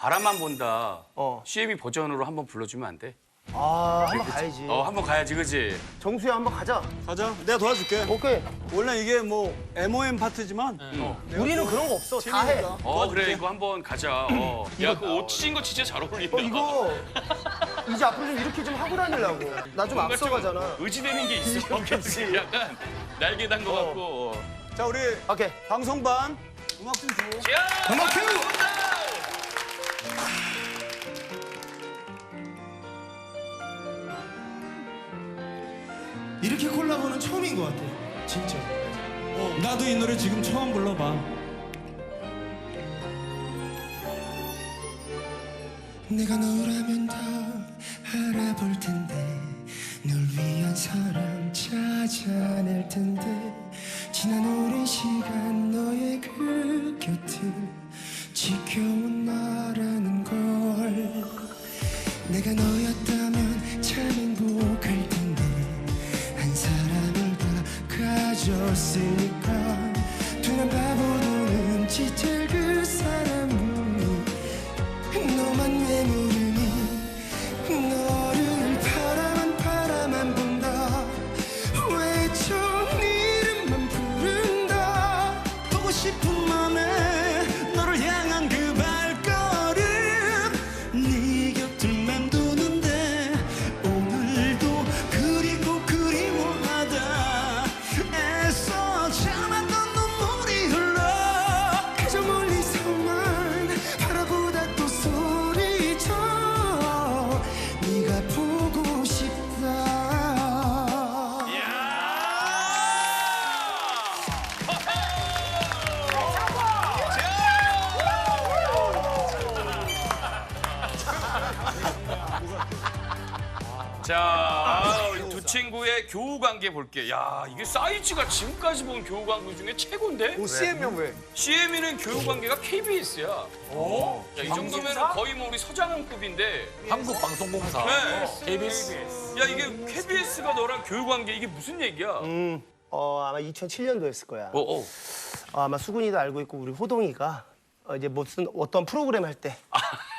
바람만 본다. 어. CM이 버전으로 한번 불러주면 안 돼? 아, 한번 가야지. 어, 한번 가야지, 그지? 정수야, 한번 가자. 가자. 내가 도와줄게. 오케이. 원래 이게 뭐 MOM 파트지만 우리는 그런 거 없어. 다 해. 재밌으니까. 어, 그래, 이거 한번 가자. 어. 야, 그옷 찢은 거 진짜 잘 어울린다. 어, 이거 이제 앞으로 좀 이렇게 좀 하고 다니려고. 나 좀 뭔가 앞서가잖아. 의지되는 게 있어. 그치. 약간 날개 단 거 같고. 어. 자 우리 오케이. 방송반 음악 좀 줘. 야! 음악 큐! 이렇게 콜라보는 처음인 것 같아. 진짜. 나도 이 노래 지금 처음 불러봐. 내가 너라면 더 알아볼 텐데 널 위한 사람 찾아낼 텐데 지난 오랜 시간 너의 그 곁을 지켜온 나라는 걸 내가 너였다 볼게. 야, 이게 사이즈가 지금까지 본 교우 관계 중에 최고인데? 오 CM명 왜? CM이는 교우 관계가 KBS야. 야, 이 정도면 거의 뭐 우리 서장훈급인데. 한국방송공사 네. KBS 야, 이게 KBS가 너랑 교우 관계 이게 무슨 얘기야? 음, 어, 아마 2007년도였을 거야. 어, 어. 어, 아마 수근이도 알고 있고 우리 호동이가 어, 이제 무슨 어떤 프로그램 할 때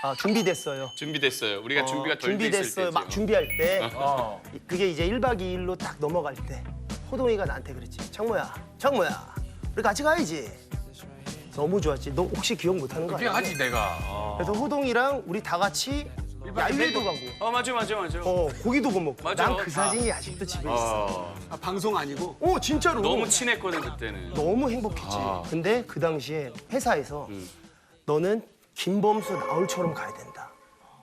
아, 준비됐어요. 준비됐어요. 우리가 준비가 어, 덜돼 있을 준비됐어요. 때지. 막 준비할 때 어. 그게 이제 1박 2일로 딱 넘어갈 때 호동이가 나한테 그랬지. 창모야, 창모야, 우리 같이 가야지. 너무 좋았지. 너 혹시 기억 못하는 거 그게 아니야? 하지 내가 어. 그래서 호동이랑 우리 다 같이 야유회도 가고, 어, 맞아, 맞아, 맞아. 어 고기도 구워 먹고. 맞아. 난 그 사진이 아직도 집에 있어. 어, 아, 방송 아니고 오 진짜로. 너무 친했거든 그때는. 너무 행복했지. 아. 근데 그 당시에 회사에서 음. 너는 김범수 나올처럼 가야 된다.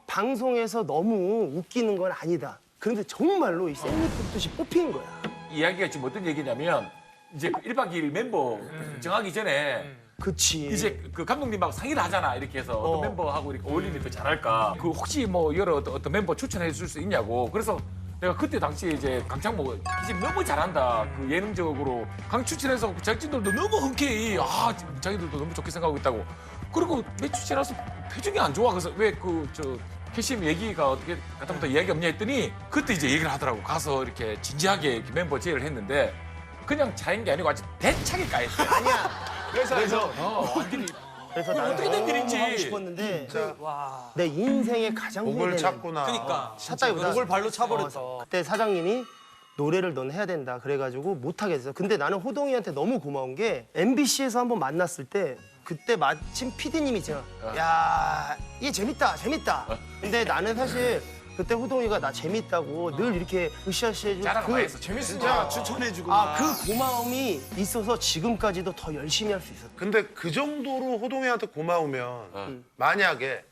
방송에서 너무 웃기는 건 아니다. 그런데 정말로 이 샌드 뽑듯이 뽑힌 거야. 이야기가 지금 어떤 얘기냐면 이제 그 1박 2일 멤버 정하기 전에 그치. 이제 그 감독님하고 상의를 하잖아 이렇게 해서 어. 어떤 멤버하고 이렇게 어울리면 더 잘할까 그 혹시 뭐 여러 어떤, 어떤 멤버 추천해 줄 수 있냐고 그래서 내가 그때 당시에 이제 강창모 이제 너무 잘한다 그 예능적으로 강 추천해서 제작진들도 너무 흔쾌히 아 자기들도 너무 좋게 생각하고 있다고 그리고 며칠 지나서 표정이 안 좋아 그래서 왜 그 저 캐시엠 얘기가 어떻게 가다부터 이야기 없냐 했더니 그때 이제 얘기를 하더라고 가서 이렇게 진지하게 이렇게 멤버 제의를 했는데 그냥 차인 게 아니고 아주 대차게 까였대 아니야. 그래서 어, 완전히 그래서 그걸 나는 어떻게 된 일인지. 하고 싶었는데 내 인생의 가장 목을 후회되는 찾구나. 그러니까 찾다기보다 목을 발로 차버렸다. 어, 그때 사장님이 노래를 넌 해야 된다 그래가지고 못 하겠어. 근데 나는 호동이한테 너무 고마운 게 MBC에서 한번 만났을 때 그때 마침 PD님이 제가 야 이게 재밌다 재밌다. 근데 나는 사실 그때 호동이가 나 재밌다고 늘 이렇게 으쌰으쌰 해주고 자랑 그, 많이 했어 재밌어 진짜 추천해주고. 아, 그 고마움이 있어서 지금까지도 더 열심히 할 수 있었다. 근데 그 정도로 호동이한테 고마우면 만약에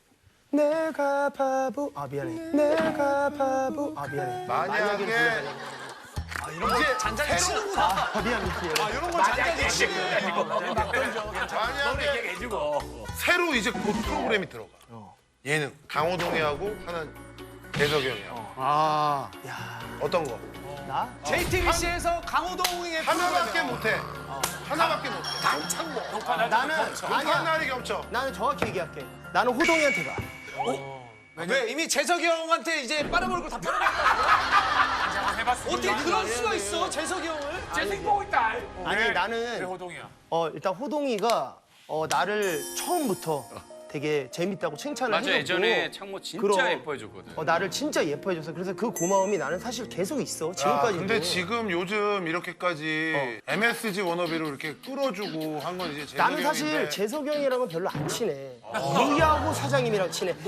내가 바보 아 미안해. 내가 바보 아 미안해. 만약에 이제 잔잔히 치는구나. 아 미안 미치 아, 이런 걸 잔잔히 치고. 만약에 해주고 새로 이제 곧 프로그램이 들어가. 얘는 강호동이하고 하는 대석이 형이야. 아 어떤 거? 나 JTBC에서 강호동의 하나밖에 못해. 하나밖에 못해. 나는 한 아니야 날이 겹쳐. 나는 정확히 얘기할게 나는 호동이한테 가 왜 이미 재석이 형한테 이제 빨아먹을 걸다 빨아먹었다. 어떻게 그럴 수가 있어 재석이 형을? 재생 보고 있다 아니 왜? 나는 호동이야? 어 일단 호동이가 어 나를 처음부터 되게 재밌다고 칭찬을 맞아 해줬고 예전에 창모 진짜 그럼. 예뻐해줬거든. 어, 나를 진짜 예뻐해줘서 그래서 그 고마움이 나는 사실 계속 있어 아, 지금까지도. 근데 지금 요즘 이렇게까지 MSG 워너비로 이렇게 끌어주고 한 건 이제 재석이 나는 사실 형인데 재석이 형이랑은 별로 안 친해. 유야호 사장님이랑 친해. 세계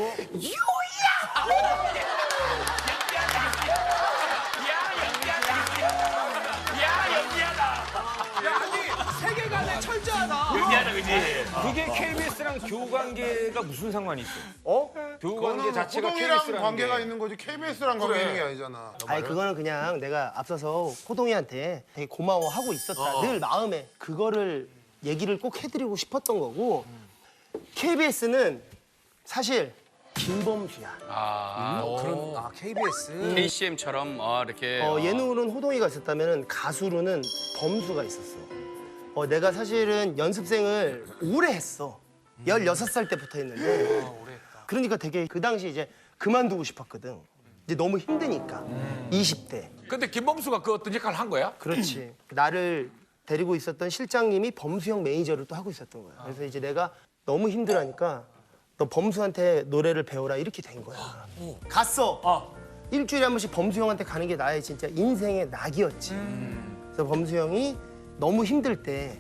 철저하다. 미안해 그지? 그게 KBS랑 교우 관계가 무슨 상관이 있어? 어? 교우 관계 그거는 자체가 호동이랑 KBS랑 관계가 있는 거지 KBS랑 관계 있는 게 아니잖아. 아니 그거는 그냥 내가 앞서서 호동이한테 되게 고마워하고 있었다. 늘 마음에 그거를 얘기를 꼭 해드리고 싶었던 거고 KBS는 사실 김범수야. 아, 그런 아 KBS. KCM처럼 어, 이렇게 어, 예능으로는 호동이가 있었다면 가수로는 범수가 있었어. 어, 내가 사실은 연습생을 오래 했어. 16살 때부터 했는데. 그러니까 되게 그 당시 이제 그만두고 싶었거든. 이제 너무 힘드니까. 20대. 근데 김범수가 그 어떤 역할을 한 거야? 그렇지. 나를 데리고 있었던 실장님이 범수형 매니저를 또 하고 있었던 거야. 그래서 이제 내가 너무 힘들어하니까 너 범수한테 노래를 배워라 이렇게 된 거야. 갔어. 일주일에 한 번씩 범수 형한테 가는 게 나의 진짜 인생의 낙이었지. 그래서 범수 형이 너무 힘들 때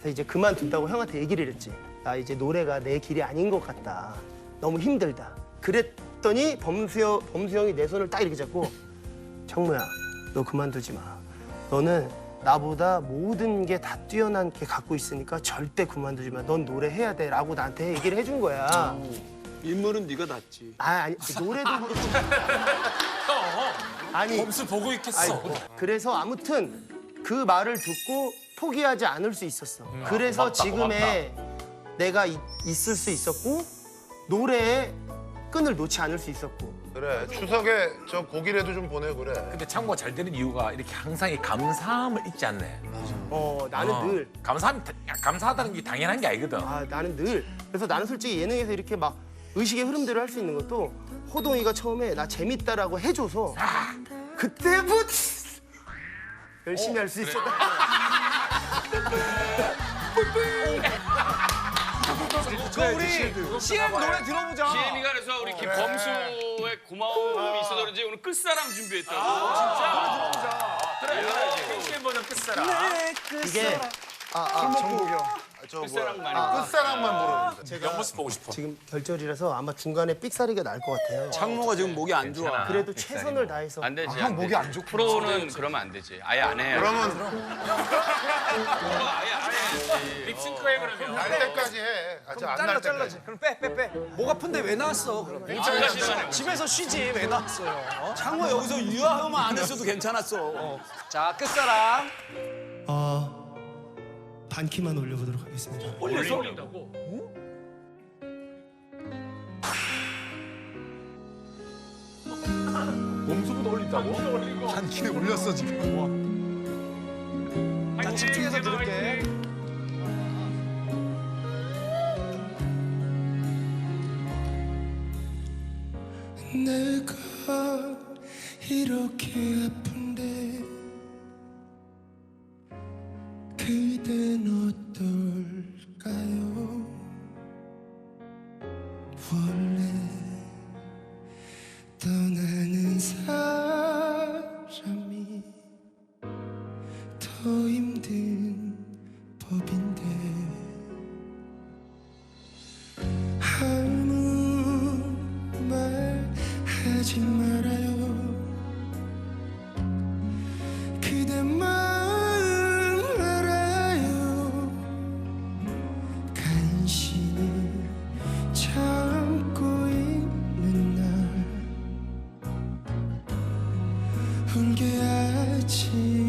그래서 이제 그만둔다고 형한테 얘기를 했지. 나 이제 노래가 내 길이 아닌 것 같다. 너무 힘들다. 그랬더니 범수 형, 범수 형이 내 손을 딱 이렇게 잡고 청무야, 너 그만두지 마. 너는 나보다 모든 게 다 뛰어난 게 갖고 있으니까 절대 그만두지 마. 넌 노래해야 돼. 라고 나한테 얘기를 해준 거야. 인물은 네가 낫지. 아, 아니, 노래도 그렇고. 아니, 범수 보고 있겠어. 아니, 그래서 아무튼 그 말을 듣고 포기하지 않을 수 있었어. 그래서 고맙다, 지금의 내가 이- 있을 수 있었고, 노래에 끈을 놓지 않을 수 있었고. 그래 추석에 저 고기라도 좀 보내 그래. 근데 창모가 잘 되는 이유가 이렇게 항상 이 감사함을 잊지 않네. 어, 나는 어. 늘 감사함 감사하다는 게 당연한 게 아니거든. 아 나는 늘 그래서 나는 솔직히 예능에서 이렇게 막 의식의 흐름대로 할 수 있는 것도 호동이가 처음에 나 재밌다라고 해줘서 그때부터 열심히 할 수 있었다. 그 우리 CM 노래 들어보자. CM이가 그래서 우리 김범수의 고마움이 있어서 그런지 오늘 끝사랑 준비했다고. 진짜. 그래, 그래. KCM 버전 끝사랑. 이게 저 끝사랑 뭐야 많이. 끝사랑만 부르 니까. 옆모습 보고 싶어. 지금 결절이라서 아마 중간에 삑사리가 날 것 같아요. 창모가 지금 목이 안 좋아. 그래도 최선을 다해서 안 되지. 형 목이 안 좋고. 프로는 그러면 안 되지. 아예 안 해요. 그러면 아예 안 해. 립싱크해 그러면. 날 때까지 해. 아직 안 잘라 날 잘라. 때까지. 그럼 빼 빼 빼. 목 아픈데 왜 나왔어? 그럼. 지금까지만 해. 집에서 쉬지 왜 나왔어요? 어? 창모 여기서 유아음만 안 했어도 괜찮았어. 어. 자 끝사랑. 어, 반 키만 올려보도록 하겠습니다. 올려서 올린다고. 범수보다 올린다고? 한 키에 올렸어 지금. 자 집중해서 들을게. 내가 이렇게 아픈데 울게 하지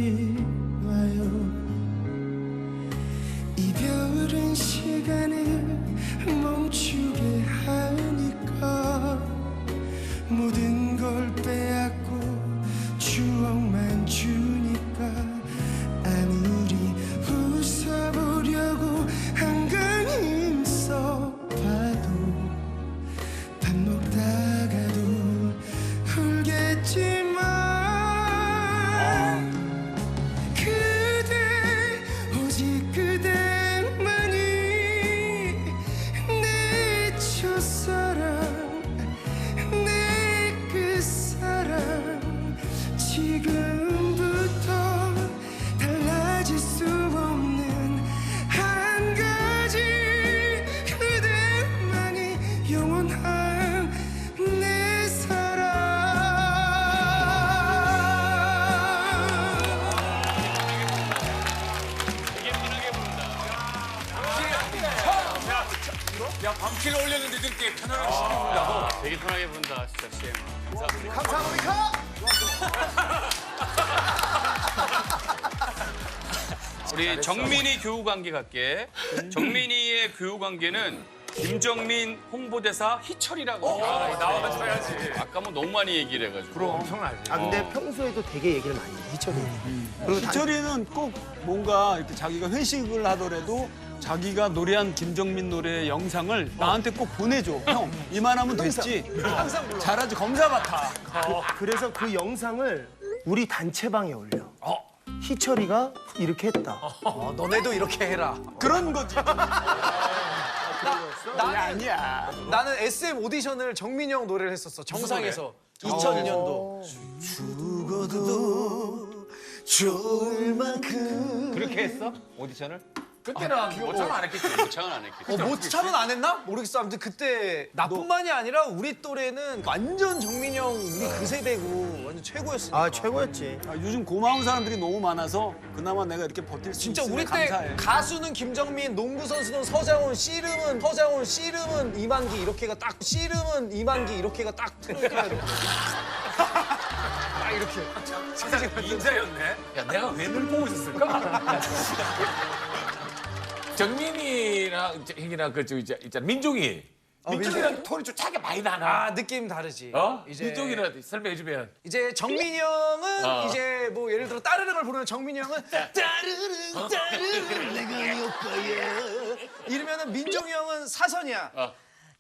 교우 관계 갈게. 정민이의 교우 관계는 김정민 홍보대사 희철이라고. 아, 나와가지고 해야지. 아까 뭐 너무 많이 얘기를 해가지고. 그럼 엄청나지. 아 근데 평소에도 되게 얘기를 많이 해. 희철이. 그리고 다- 희철이는 꼭 뭔가 이렇게 자기가 회식을 하더라도 자기가 노래한 김정민 노래 영상을 나한테 꼭 보내줘. 형 이만하면 됐지. 항상 잘하지 검사 같아. 그 래서 그 영상을 우리 단체방에 올려. 희철이가 이렇게 했다. 어, 너네도 이렇게 해라. 그런 거지. 나 는 아니야. 나는 SM 오디션을 정민이 형 노래를 했었어. 정상에서 2002년도. 죽어도 좋을 만큼 그렇게 했어? 오디션을? 그때는 모창 안 했겠지. 모창은 안 했겠지. 어, 뭐 차는 안 했나? 모르겠어. 아무튼 그때 나뿐만이 아니라 우리 또래는 완전 정민이 형 우리 그 세대고 완전 최고였으니까. 아 최고였지. 아, 요즘 고마운 사람들이 너무 많아서 그나마 내가 이렇게 버틸 수 진짜 있으니 우리 때 감사해. 가수는 김정민, 농구 선수는 서장훈, 씨름은 서장훈, 씨름은 이만기 이렇게가 딱 씨름은 이만기 이렇게가 딱 이렇게 딱 이렇게. 인자였네. 야 내가 왜 늘 보고 있었을까? 정민이랑 형이랑 그저 이제 있잖아 민종이. 민종이랑 톤이 좀 차이가 많이 나나. 아 느낌 다르지. 어? 이제 민종이는 설명해 주면. 이제 정민이 형은 어. 이제 뭐 예를 들어 따르릉을 부르는 정민이 형은 따르릉 따르릉 내가 네 오빠야 이러면은 민종이 형은 사선이야.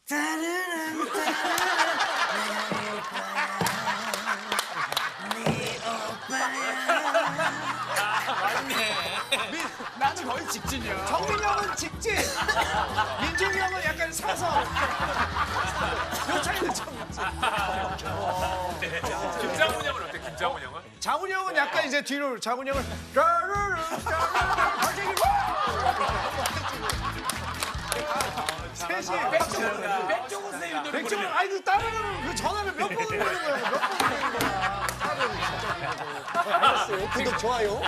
따르릉 따르릉 나는 거의 직진이야. 정민이 형은 직진. 민종이 형은 약간 사선. 요 차이는 좀 있지. 김장훈 형은 어때? 김장훈 형은? 장훈이 형은 약간 이제 뒤로 장훈이 형은 따르릉 따르릉 갑자기 와! 셋이 백종원 백종원 선생님 백종원 아니 그 따르릉 그 전화를 몇 번을 부르는 거야 몇 번을 부르는 거야 알았어요 구독 좋아요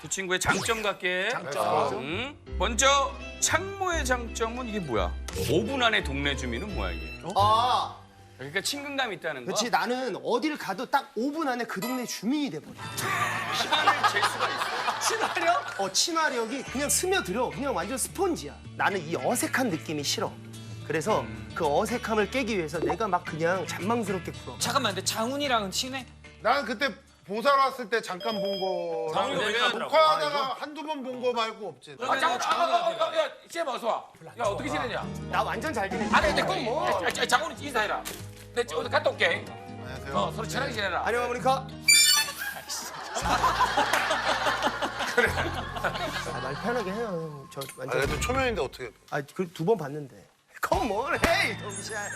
두 친구의 장점 갈게. 장점. 먼저 창모의 장점은 이게 뭐야? 5분 안에 동네 주민은 뭐야 이게? 아, 그러니까 친근감 이 있다는 거. 그렇지 나는 어딜 가도 딱 5분 안에 그 동네 주민이 돼버려. 시간을 잴 수가 있어. 친화력? 어 친화력이 그냥 스며들어. 그냥 완전 스폰지야. 나는 이 어색한 느낌이 싫어. 그래서 그 어색함을 깨기 위해서 내가 막 그냥 잔망스럽게 굴어. 잠깐만, 근데 장훈이랑은 친해? 난 그때 보살 왔을 때 잠깐 본 거랑 장훈이가 왜 나더라고? 녹화하다가 한두 번 본 거 말고 없지. 아, 장훈, 아, 아, 아, 아, 야, 쟤 어서 와. 야, 어떻게 지내냐? 나 완전 잘 지내지. 아니, 근데 그건 뭐. 장훈이 인사해라. 내 어디 갔다 올게. 안녕하세요. 어, 서로 친하게 지내라. 안녕 어머니카. 그래. 아, 말 편하게 해요. 형. 저 아, 완전. 그래도 초면인데 어떻게? 아, 그두 번 봤는데. Come on, hey, 동시야.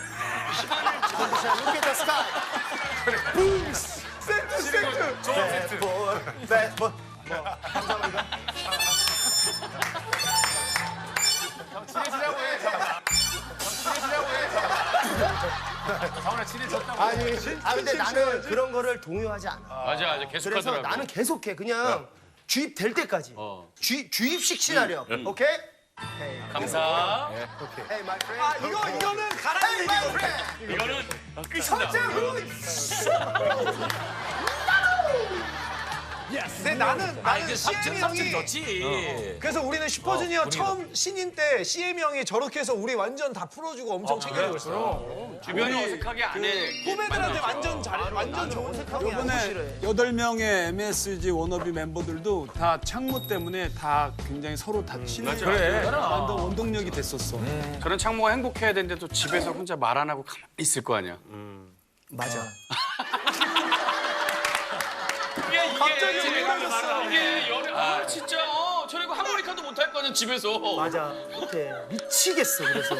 동시야, look at the sky. 세트. 좋은 세트. 네, 뭐. 친해지라고 해, 장훈아. 친해지라고 해, 장훈아. 장훈아, 친해졌다고. 아니, 아 근데 나는 그런 거를 동요하지 않아. 맞아, 맞아. 계속 그래서 하더라고. 나는 계속해. 그냥 주입될 때까지. 어. 주, 주입식 시나리오. 오케이? Hey, 감사. hey, my friend. 아 이거 이거는 가라 Hey, my friend. 이거는 끝이다. 근데 나는 아, 나는 CM 형이 좋지. 그래서 우리는 슈퍼주니어 어, 처음 신인 때 CM 형이 저렇게 해서 우리 완전 다 풀어주고 엄청 챙겨주고 있어. 주변이 어색하게 안 해. 후배들한테 완전 잘해, 완전 좋은 생각이야. 이번에 여덟 명의 MSG 워너비 멤버들도 다 창모 때문에 다 굉장히 서로 다 친해져. 그래. 완전 원동력이 됐었어. 저런 창모가 행복해야 되는데 또 집에서 혼자 말 안 하고 가만히 있을 거 아니야. 맞아. 이게 이게 갑자기 울면서. 이게 열애 아 진짜 어 저래고 하모니카도 못 할거 아니야 집에서. 맞아. 그때 미치겠어. 그래서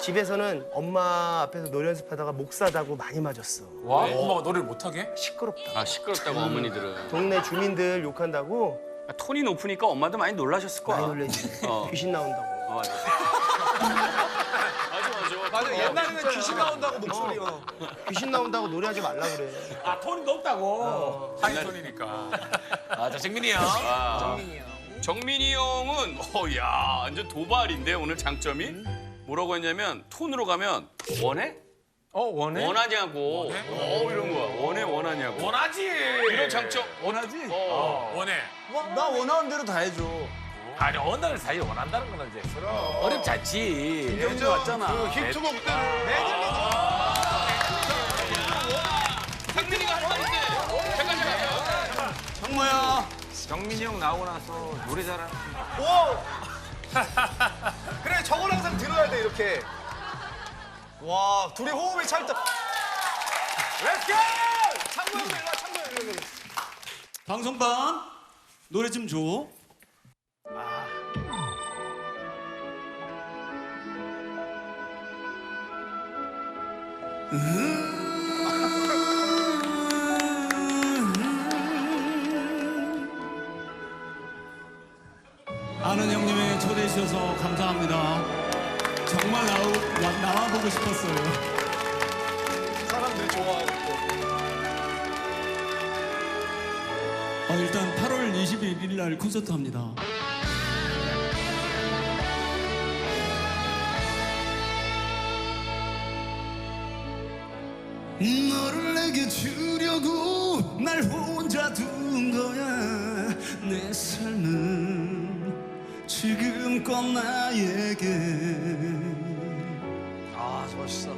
집에서는 엄마 앞에서 노래 연습하다가 목 사다고 많이 맞았어. 와, 엄마가 노래를 못하게? 시끄럽다. 아 시끄럽다고 어머니들은. 동네 주민들 욕한다고 아, 톤이 높으니까 엄마도 많이 놀라셨을 거야. 많이 놀래지. 어. 귀신 나온다고. 어, 옛날에는 귀신 나온다고 목소리. 어. 귀신 나온다고 노래하지 말라 그래. 아 톤이 높다고. 하이 톤이니까. 아, 자 정민이 형. 정민이 형은 어, 야 완전 도발인데 오늘 장점이 뭐라고 했냐면 톤으로 가면 원해? 어 원해? 원하냐고. 어 이런 거야. 원해 원하냐고. 원하지. 이런 장점. 원하지? 어. 원해. 나 원하는 대로 다 해줘. 아니 언어를 사이 원한다는 건 이제 서로 어렵지 않지. 예전 왔잖아. 그 히트곡 때를 상민이가 할 말인데. 잠깐 잠깐. 정모야. 정민이 형 나오고 나서 노래 잘하는. 오. 그래 저걸 항상 들어야 돼 이렇게. 와 둘이 호흡이 찰 때. 렛츠 고! 창모 형 일로 와 창모 형 일로 와. 방송반 노래 좀 줘. 아는 형님의 초대해 주셔서 감사합니다. 정말 나오, 나, 나와 보고 싶었어요. 사람들이 좋아하고. 어, 일단 8월 21일 날 콘서트 합니다. 너를 내게 주려고 날 혼자 둔 거야 내 삶은 지금껏 나에게 아 멋있어.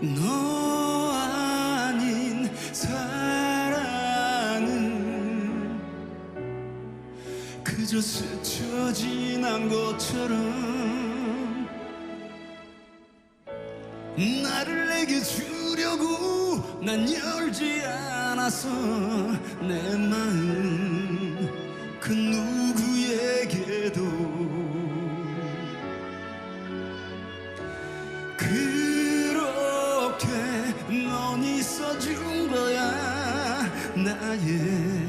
너 아닌 사랑은 그저 스쳐 지난 것처럼 나를 내게 주 려고 난 열지 않았어. 내 마음 그 누구에게도 그렇게 넌 있어준 거야. 나의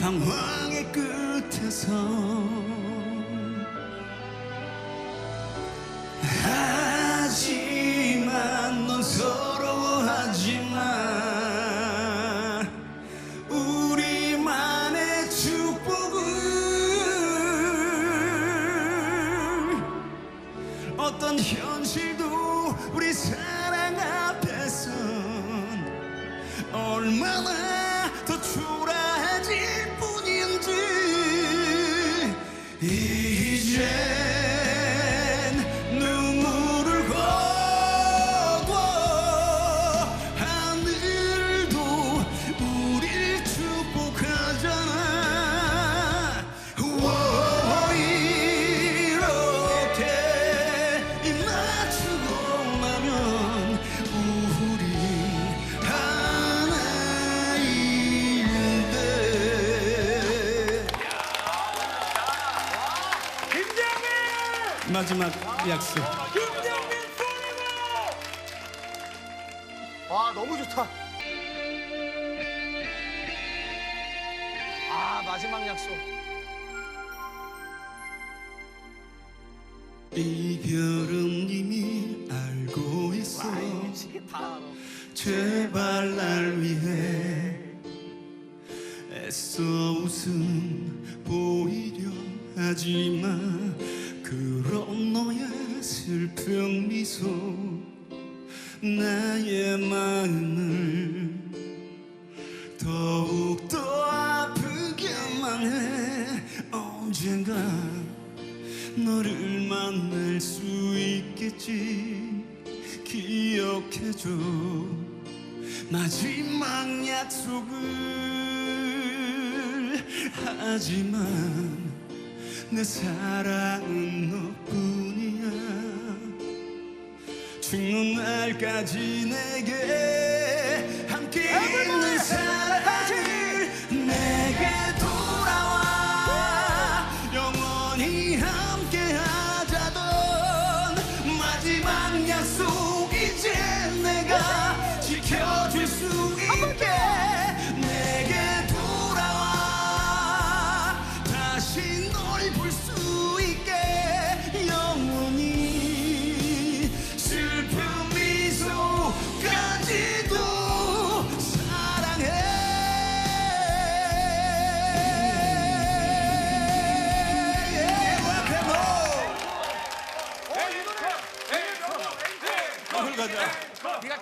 방황의 끝에서 마지막 슬픈 미소 나의 마음을 더욱더 아프게만 해. 언젠가 너를 만날 수 있겠지. 기억해줘. 마지막 약속을 하지만 내 사랑은 너뿐이야 죽는 날까지 내게 함께 있는 사랑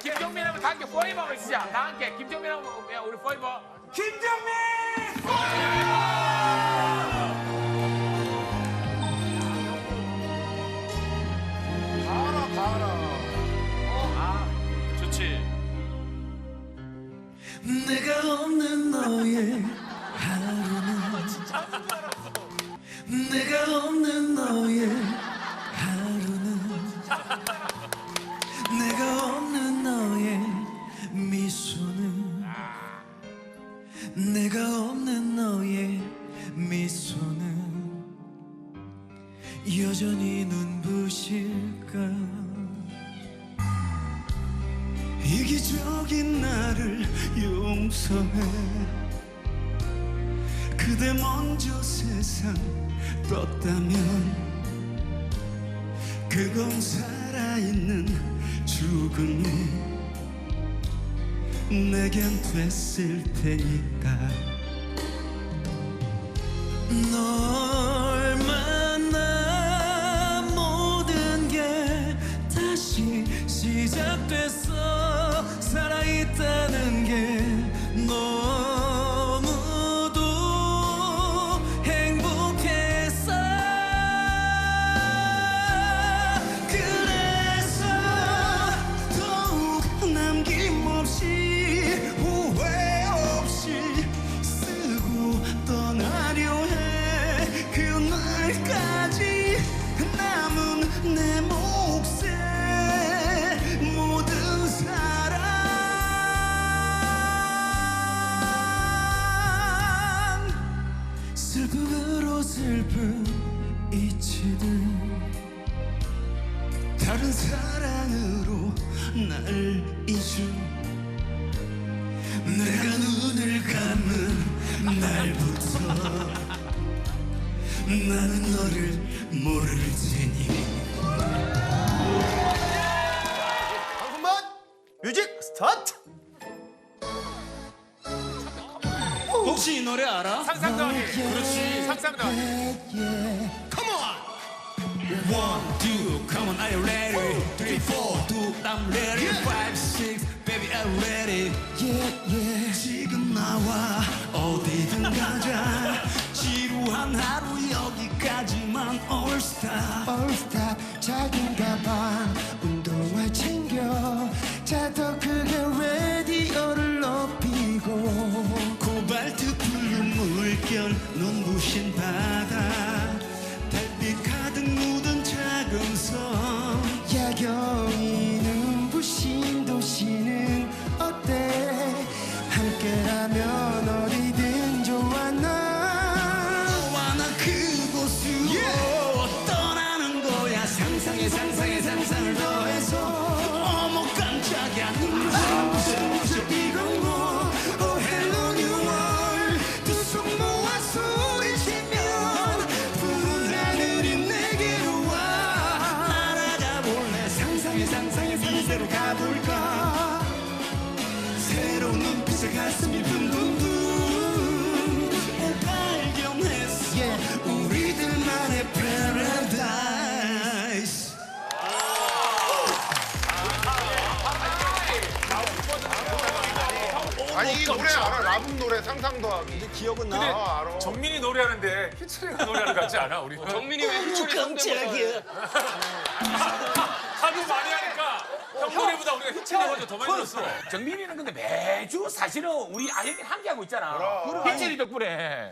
김정민하고 다 함께 포이버를 시작. 다 함께 김정민하고 야, 우리 포이버. 김정민! 좋지. 내가 없는 너의 하루는 내가 내겐 됐을 테니까. 널 만나 모든 게 다시 시작됐 노래 알아? 상상 더하기. 그렇지. 상상 더하기. One, two, come on, are you ready? Three, four, two, I'm ready. Five, six, baby, I'm ready. Yeah, yeah. 지금 나와 어디든 가자. 지루한 하루 여기까지만 All Star. All Star 작은 가방 운동화 챙겨 자더 크게 라 물결 눈부신 바다. 달빛 가득 묻은 작은 섬. 야경 희철이가 노래하는 것 같지 않아? 우리 정민이 왜 희철이 깜짝이야 하도 많이 하니까 형 노래보다 우리가 희철이 먼저 더 많이 들었어. 정민이는 근데 매주 사실은 우리 아영이 함께하고 있잖아. 희철이 덕분에.